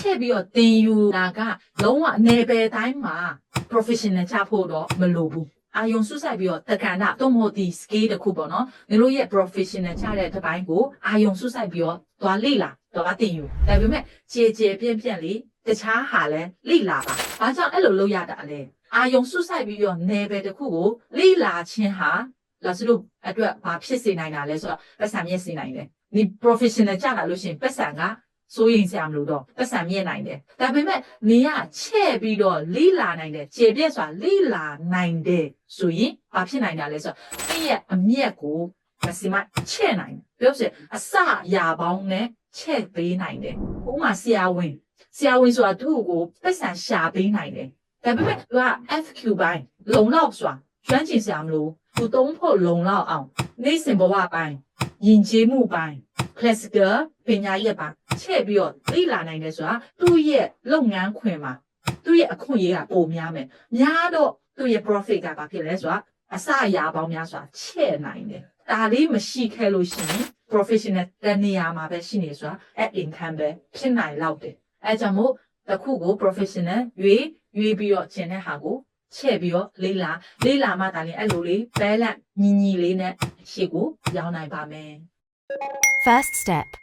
ထည့်ပြီးတော့သင်ယူတာကလုံးဝအနေပယ်တိုင်းမှာ professional ချဖို့တော့မလိုဘူးအာယုံစုဆိုင်ပြီးတော့တက္ကန္တတော့မဟုတ်ဒီ scale တစ်ခုပေါ့နော်ညီတို့ရဲ့ professional ချတဲ့တစ်ပိုင်းကိုအာယုံစုဆိုင်ပြီးတော့သွားလေ့လာသွားသင်ယူဒါပေမဲ့ခြေခြေပြန့်ပြန့်လေးတခြားဟာလဲလေ့လာပါဘာကြောင့်အဲ့လိုလုပ်ရတာလဲအာယုံစုဆိုင်ပြီးတော့နယ်ပယ်တစ်ခုကိုလေ့လာခြင်းဟာလာစလို့အတွက်ဘာဖြစ်စေနိုင်တာလဲဆိုတော့ပတ်စံမြင့်စေနိုင်တယ်ဒီ professional ကြလာလို့ရှိရင်ပတ်စံက စိုးရင်စရာမလိုတော့ပတ်စံမြင့်နိုင်တယ်ဒါပေမဲ့နေကချဲ့ပြီးတော့လိလာနိုင်တယ်ခြေပြက်ဆိုတာလိလာနိုင်တယ်ဆိုရင်ဘာဖြစ်နိုင်တာလဲဆိုတော့အဲ့ရဲ့အမျက်ကိုမစီမချဲ့နိုင်တယ်ပြောစစ်အစရာပေါင်းနဲ့ချဲ့ပေးနိုင်တယ်ဥပမာဆရာဝန်ဆရာဝန်ဆိုတာသူ့ကိုပတ်စံရှာပေးနိုင်တယ်ဒါပေမဲ့သူက FQ ပိုင်းလုံလောက်စွာကျွမ်းကျင်စရာမလိုသူသုံးဖို့လုံလောက်အောင် နေ့စဉ်ဘဝပိုင်းယဉ်ကျေးမှုပိုင်း classical ပညာရပ်ပိုင်းချဲ့ပြီးတော့သိလာနိုင်တယ်ဆိုတာသူ့ရဲ့လုပ်ငန်းခွင်မှာသူ့ရဲ့အခွင့်အရေးကပိုများမယ်များတော့သူ့ရဲ့ profit ကဘာဖြစ်လဲဆိုတာအစအရာပေါင်းများစွာချဲ့နိုင်တယ်ဒါလေးမရှိခဲ့လို့ရှိရင် professional တနေရာမှာပဲရှိနေဆိုတာ at income ပဲဖြစ်နိုင်လောက်တယ်အဲကြောင့်မို့တစ်ခုကို professional ရွေးရွေးပြီးတော့ကျင်တဲ့ဟာကိုချဲ့ပြီးတော့လေးလာလေးလာမှဒါလည်းအဲ့လိုလေး balance ညီညီလေးနဲ့ရှေ့ကိုရောက်နိုင်ပါမယ် First step